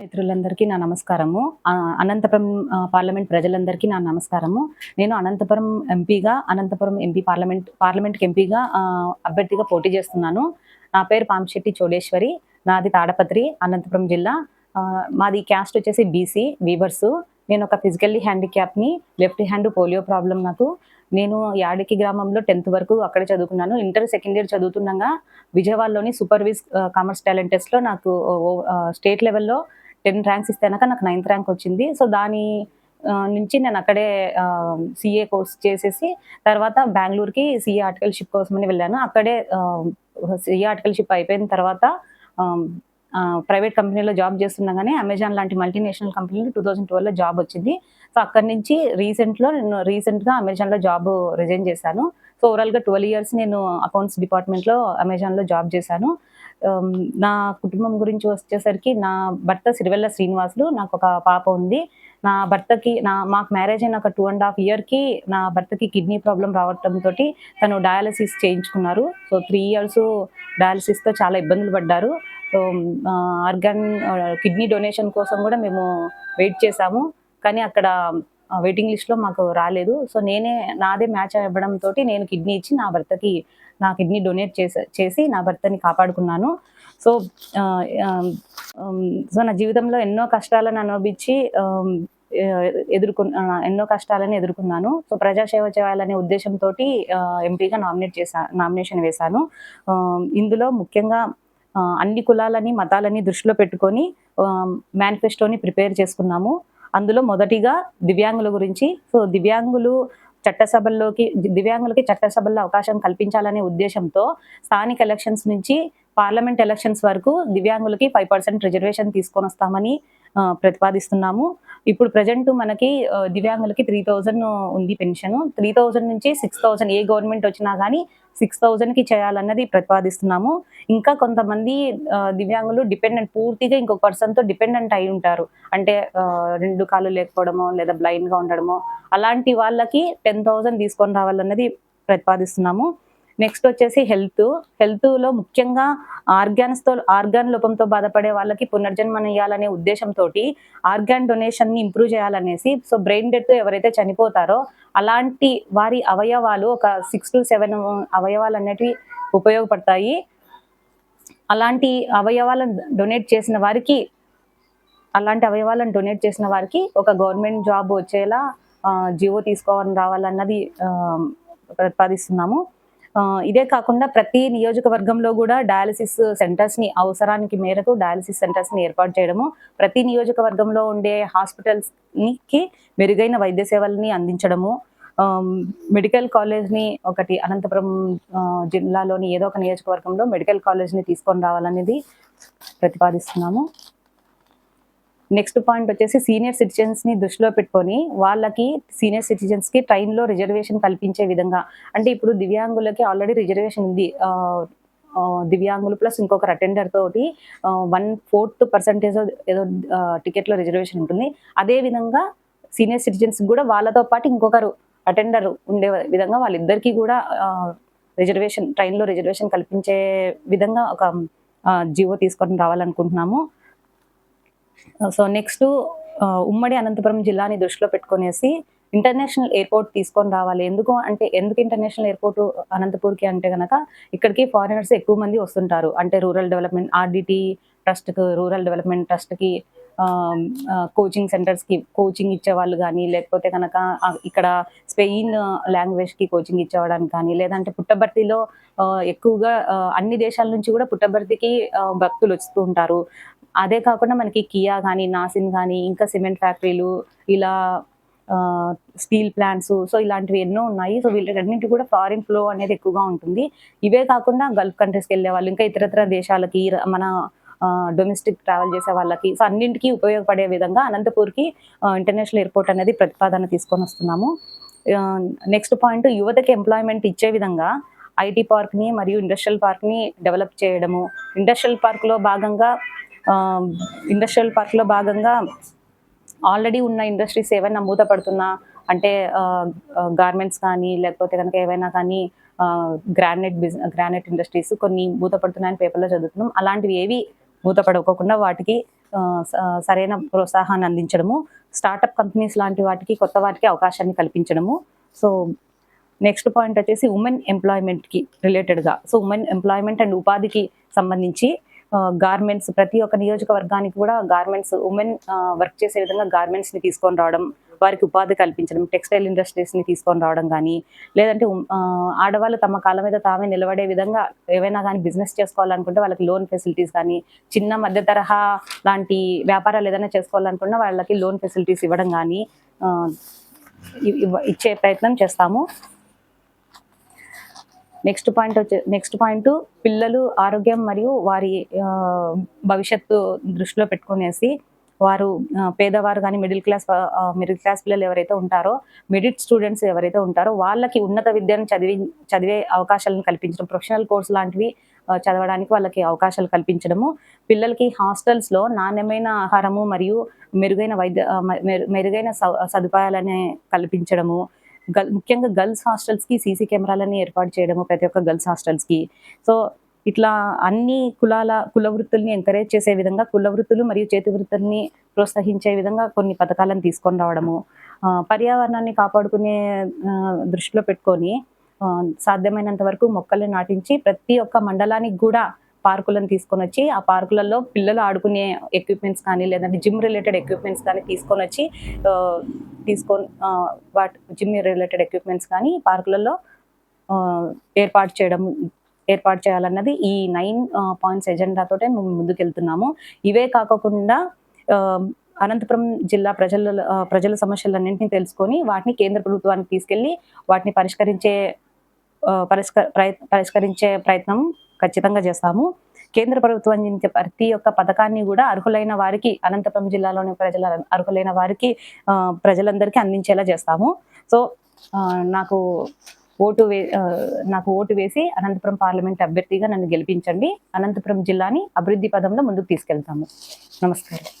మిత్రులందరికీ నా నమస్కారము. అనంతపురం పార్లమెంట్ ప్రజలందరికీ నా నమస్కారము. నేను అనంతపురం ఎంపీగా అనంతపురం ఎంపీ పార్లమెంట్ పార్లమెంట్కి ఎంపీగా అభ్యర్థిగా పోటీ చేస్తున్నాను. నా పేరు పాంశెట్టి చోడేశ్వరి నాది తాడపత్రి అనంతపురం జిల్లా. మాది క్యాస్ట్ వచ్చేసి బీసీ వీవర్స్ నేను ఒక ఫిజికల్లీ హ్యాండిక్యాప్ని లెఫ్ట్ హ్యాండ్ పోలియో ప్రాబ్లం నాకు. నేను యాడికి గ్రామంలో టెన్త్ వరకు అక్కడే చదువుకున్నాను. ఇంటర్ సెకండ్ ఇయర్ చదువుతుండగా విజయవాడలోని సూపర్విజ్ కామర్స్ టాలెంట్ టెస్ట్లో నాకు స్టేట్ లెవెల్లో టెన్ ర్యాంక్స్ ఇస్తేనక నాకు నైన్త్ ర్యాంక్ వచ్చింది. సో దాని నుంచి నేను అక్కడే సిఏ కోర్స్ చేసేసి తర్వాత బెంగళూరుకి సిఏ ఆర్టికల్షిప్ కోసమని వెళ్ళాను. అక్కడే సిఏ ఆర్టికల్షిప్ అయిపోయిన తర్వాత ప్రైవేట్ కంపెనీలో జాబ్ చేస్తుండగానే అమెజాన్ లాంటి మల్టీనేషనల్ కంపెనీలో టూ థౌజండ్ ట్వెల్వ్లో జాబ్ వచ్చింది. సో అక్కడి నుంచి రీసెంట్లో నేను రీసెంట్గా అమెజాన్లో జాబ్ రిజైన్ చేశాను. సో ఓవరాల్గా ట్వెల్వ్ ఇయర్స్ నేను అకౌంట్స్ డిపార్ట్మెంట్లో అమెజాన్లో జాబ్ చేశాను. Um, నా కుటుంబం గురించి వచ్చేసరికి నా భర్త సిరివెల్ల శ్రీనివాసులు నాకు ఒక పాప ఉంది. నా భర్తకి నా మాకు మ్యారేజ్ అయిన ఒక టూ అండ్ హాఫ్ ఇయర్కి నా భర్తకి కిడ్నీ ప్రాబ్లం రావడంతో తను డయాలసిస్ చేయించుకున్నారు. సో త్రీ ఇయర్స్ డయాలసిస్తో చాలా ఇబ్బందులు పడ్డారు. సో ఆర్గాన్ కిడ్నీ డొనేషన్ కోసం కూడా మేము వెయిట్ చేసాము కానీ అక్కడ వెయిటింగ్ లిస్ట్లో మాకు రాలేదు. సో నేనే నాదే మ్యాచ్ అవ్వడంతో నేను కిడ్నీ ఇచ్చి నా భర్తకి నా కిడ్నీ డొనేట్ చేసి చేసి నా భర్తని కాపాడుకున్నాను. సో సో నా జీవితంలో ఎన్నో కష్టాలను అనుభవించి ఎదుర్కొన్న ఎన్నో కష్టాలను ఎదుర్కొన్నాను. సో ప్రజాసేవ చేయాలనే ఉద్దేశంతో ఎంపీగా నామినేట్ చేశా నామినేషన్ వేశాను. ఇందులో ముఖ్యంగా అన్ని కులాలని మతాలని దృష్టిలో పెట్టుకొని మేనిఫెస్టోని ప్రిపేర్ చేసుకున్నాము. అందులో మొదటిగా దివ్యాంగుల గురించి. సో దివ్యాంగులు చట్టసభల్లోకి దివ్యాంగులకి చట్టసభల్లో అవకాశం కల్పించాలనే ఉద్దేశంతో స్థానిక ఎలక్షన్స్ నుంచి పార్లమెంట్ ఎలక్షన్స్ వరకు దివ్యాంగులకి ఫైవ్ పర్సెంట్ రిజర్వేషన్ తీసుకొని వస్తామని ప్రతిపాదిస్తున్నాము. ఇప్పుడు ప్రజెంట్ మనకి దివ్యాంగులకి త్రీ థౌజండ్ ఉంది పెన్షన్ త్రీ థౌజండ్ నుంచి సిక్స్ థౌజండ్ ఏ గవర్నమెంట్ వచ్చినా కానీ సిక్స్ థౌజండ్కి చేయాలన్నది ప్రతిపాదిస్తున్నాము. ఇంకా కొంతమంది దివ్యాంగులు డిపెండెంట్ పూర్తిగా ఇంకొక పర్సన్తో డిపెండెంట్ అయి ఉంటారు. అంటే రెండు కాళ్ళు లేకపోవడమో లేదా బ్లైండ్గా ఉండడమో అలాంటి వాళ్ళకి టెన్ థౌజండ్ తీసుకొని రావాలన్నది ప్రతిపాదిస్తున్నాము. నెక్స్ట్ వచ్చేసి హెల్త్ హెల్త్లో ముఖ్యంగా ఆర్గాన్స్తో ఆర్గాన్ లోపంతో బాధపడే వాళ్ళకి పునర్జన్మన ఇవ్వాలనే ఉద్దేశంతో ఆర్గాన్ డొనేషన్ని ఇంప్రూవ్ చేయాలనేసి సో బ్రెయిన్ డెత్ ఎవరైతే చనిపోతారో అలాంటి వారి అవయవాలు ఒక సిక్స్ టు సెవెన్ అవయవాలు అనేటివి ఉపయోగపడతాయి. అలాంటి అవయవాలను డొనేట్ చేసిన వారికి అలాంటి అవయవాలను డొనేట్ చేసిన వారికి ఒక గవర్నమెంట్ జాబ్ వచ్చేలా జీవో తీసుకోవాలని రావాలన్నది ప్రతిపాదిస్తున్నాము. ఇదే కాకుండా ప్రతి నియోజకవర్గంలో కూడా డయాలసిస్ సెంటర్స్ని అవసరానికి మేరకు డయాలసిస్ సెంటర్స్ని ఏర్పాటు చేయడము ప్రతి నియోజకవర్గంలో ఉండే హాస్పిటల్స్కి మెరుగైన వైద్య సేవల్ని అందించడము మెడికల్ కాలేజ్ని ఒకటి అనంతపురం జిల్లాలోని ఏదో ఒక నియోజకవర్గంలో మెడికల్ కాలేజ్ని తీసుకొని రావాలనేది ప్రతిపాదిస్తున్నాము. నెక్స్ట్ పాయింట్ వచ్చేసి సీనియర్ సిటిజన్స్ని దృష్టిలో పెట్టుకొని వాళ్ళకి సీనియర్ సిటిజన్స్కి ట్రైన్లో రిజర్వేషన్ కల్పించే విధంగా. అంటే ఇప్పుడు దివ్యాంగులకి ఆల్రెడీ రిజర్వేషన్ ఉంది. దివ్యాంగులు ప్లస్ ఇంకొకరు అటెండర్ తోటి వన్ ఫోర్త్ పర్సంటేజ్ ఏదో టికెట్లో రిజర్వేషన్ ఉంటుంది. అదే విధంగా సీనియర్ సిటిజన్స్ కూడా వాళ్ళతో పాటు ఇంకొకరు అటెండర్ ఉండే విధంగా వాళ్ళిద్దరికీ కూడా రిజర్వేషన్ ట్రైన్లో రిజర్వేషన్ కల్పించే విధంగా ఒక జీవో తీసుకొని రావాలనుకుంటున్నాము. Uh, సో నెక్స్ట్ uh, ఉమ్మడి అనంతపురం జిల్లాని దృష్టిలో పెట్టుకునేసి ఇంటర్నేషనల్ ఎయిర్పోర్ట్ తీసుకొని రావాలి. ఎందుకు అంటే ఎందుకు ఇంటర్నేషనల్ ఎయిర్పోర్ట్ అనంతపూర్కి అంటే కనుక ఇక్కడికి ఫారినర్స్ ఎక్కువ మంది వస్తుంటారు. అంటే రూరల్ డెవలప్మెంట్ ఆర్డిటీ ట్రస్ట్కి రూరల్ డెవలప్మెంట్ ట్రస్ట్కి కోచింగ్ సెంటర్స్కి కోచింగ్ ఇచ్చేవాళ్ళు కానీ లేకపోతే కనుక ఇక్కడ స్పెయిన్ లాంగ్వేజ్కి కోచింగ్ ఇచ్చేవాడానికి కానీ లేదంటే పుట్టబర్తిలో uh, ఎక్కువగా అన్ని దేశాల నుంచి కూడా పుట్టబర్తికి భక్తులు వస్తూ ఉంటారు. అదే కాకుండా మనకి కియా కానీ నాసిన్ కానీ ఇంకా సిమెంట్ ఫ్యాక్టరీలు ఇలా స్టీల్ ప్లాంట్స్ సో ఇలాంటివి ఎన్నో ఉన్నాయి. సో వీళ్ళన్నింటి కూడా ఫారిన్ ఫ్లో అనేది ఎక్కువగా ఉంటుంది. ఇవే కాకుండా గల్ఫ్ కంట్రీస్కి వెళ్ళే వాళ్ళు ఇంకా ఇతరత్ర దేశాలకి మన డొమెస్టిక్ ట్రావెల్ చేసే వాళ్ళకి సో అన్నింటికి ఉపయోగపడే విధంగా అనంతపూర్కి ఇంటర్నేషనల్ ఎయిర్పోర్ట్ అనేది ప్రతిపాదన తీసుకొని వస్తున్నాము. నెక్స్ట్ పాయింట్ యువతకి ఎంప్లాయ్మెంట్ ఇచ్చే విధంగా ఐటీ పార్క్ని మరియు ఇండస్ట్రియల్ పార్క్ని డెవలప్ చేయడము. ఇండస్ట్రియల్ పార్క్లో భాగంగా ఇండస్ట్రియల్ పార్క్లో భాగంగా ఆల్రెడీ ఉన్న ఇండస్ట్రీస్ ఏవైనా మూతపడుతున్నా అంటే గార్మెంట్స్ కానీ లేకపోతే కనుక ఏవైనా కానీ గ్రానైట్ బిజినెస్ గ్రానైట్ ఇండస్ట్రీస్ కొన్ని మూతపడుతున్నాయని పేపర్లో చదువుతున్నాం. అలాంటివి ఏవి మూతపడుకోకుండా వాటికి స- సరైన ప్రోత్సాహాన్ని అందించడము స్టార్టప్ కంపెనీస్ లాంటి వాటికి కొత్త వాటికి అవకాశాన్ని కల్పించడము. సో నెక్స్ట్ పాయింట్ వచ్చేసి ఉమెన్ ఎంప్లాయ్మెంట్కి రిలేటెడ్గా. సో ఉమెన్ ఎంప్లాయ్మెంట్ అండ్ ఉపాధికి సంబంధించి గార్మెంట్స్ ప్రతి ఒక్క నియోజకవర్గానికి కూడా గార్మెంట్స్ ఉమెన్ వర్క్ చేసే విధంగా గార్మెంట్స్ని తీసుకొని రావడం వారికి ఉపాధి కల్పించడం టెక్స్టైల్ ఇండస్ట్రీస్ని తీసుకొని రావడం కానీ లేదంటే ఆడవాళ్ళు తమ కాళ్ళ మీద తామే నిలబడే విధంగా ఏవైనా కానీ బిజినెస్ చేసుకోవాలనుకుంటే వాళ్ళకి లోన్ ఫెసిలిటీస్ కానీ చిన్న మధ్య తరహా లాంటి వ్యాపారాలు ఏదైనా చేసుకోవాలనుకున్నా వాళ్ళకి లోన్ ఫెసిలిటీస్ ఇవ్వడం కానీ ఇచ్చే ప్రయత్నం చేస్తాము. నెక్స్ట్ పాయింట్ వచ్చే నెక్స్ట్ పాయింట్ పిల్లలు ఆరోగ్యం మరియు వారి భవిష్యత్తు దృష్టిలో పెట్టుకునేసి వారు పేదవారు కానీ మిడిల్ క్లాస్ మిడిల్ క్లాస్ పిల్లలు ఎవరైతే ఉంటారో మిడిల్ స్టూడెంట్స్ ఎవరైతే ఉంటారో వాళ్ళకి ఉన్నత విద్యను చదివి చదివే అవకాశాలను కల్పించడం ప్రొఫెషనల్ కోర్స్ లాంటివి చదవడానికి వాళ్ళకి అవకాశాలు కల్పించడము పిల్లలకి హాస్టల్స్లో నాణ్యమైన ఆహారము మరియు మెరుగైన వైద్య మె- మెరు- మెరుగైన సౌ- సదుపాయాలని కల్పించడము గల్ ముఖ్యంగా గర్ల్స్ హాస్టల్స్కి సీసీ కెమెరాలని ఏర్పాటు చేయడము ప్రతి ఒక్క గర్ల్స్ హాస్టల్స్కి. సో ఇట్లా అన్ని కులాల కుల వృత్తుల్ని ఎంకరేజ్ చేసే విధంగా కుల వృత్తులు మరియు చేతి వృత్తుల్ని ప్రోత్సహించే విధంగా కొన్ని పథకాలను తీసుకొని రావడము పర్యావరణాన్ని కాపాడుకునే దృష్టిలో పెట్టుకొని సాధ్యమైనంత వరకు మొక్కలు నాటించి ప్రతి ఒక్క మండలానికి కూడా పార్కులను తీసుకొని వచ్చి ఆ పార్కులలో పిల్లలు ఆడుకునే ఎక్విప్మెంట్స్ కానీ లేదంటే జిమ్ రిలేటెడ్ ఎక్విప్మెంట్స్ కానీ తీసుకొని వచ్చి తీసుకొని వాటి జిమ్ రిలేటెడ్ ఎక్విప్మెంట్స్ కానీ పార్కులలో ఏర్పాటు చేయడం ఏర్పాటు చేయాలన్నది ఈ నైన్ పాయింట్స్ ఎజెండాతో మేము ముందుకెళ్తున్నాము. ఇవే కాకుండా అనంతపురం జిల్లా ప్రజల ప్రజల సమస్యలన్నింటినీ తెలుసుకొని వాటిని కేంద్ర ప్రభుత్వానికి తీసుకెళ్ళి వాటిని పరిష్కరించే పరిష్క ప్రయత్ పరిష్కరించే ప్రయత్నం ఖచ్చితంగా చేస్తాము. కేంద్ర ప్రభుత్వం అందించే ప్రతి ఒక్క పథకాన్ని కూడా అర్హులైన వారికి అనంతపురం జిల్లాలోని ప్రజల అర్హులైన వారికి ప్రజలందరికీ అందించేలా చేస్తాము. సో నాకు ఓటు వే నాకు ఓటు వేసి అనంతపురం పార్లమెంట్ అభ్యర్థిగా నన్ను గెలిపించండి. అనంతపురం జిల్లాని అభివృద్ధి పదంలో ముందుకు తీసుకెళ్తాము. నమస్కారం.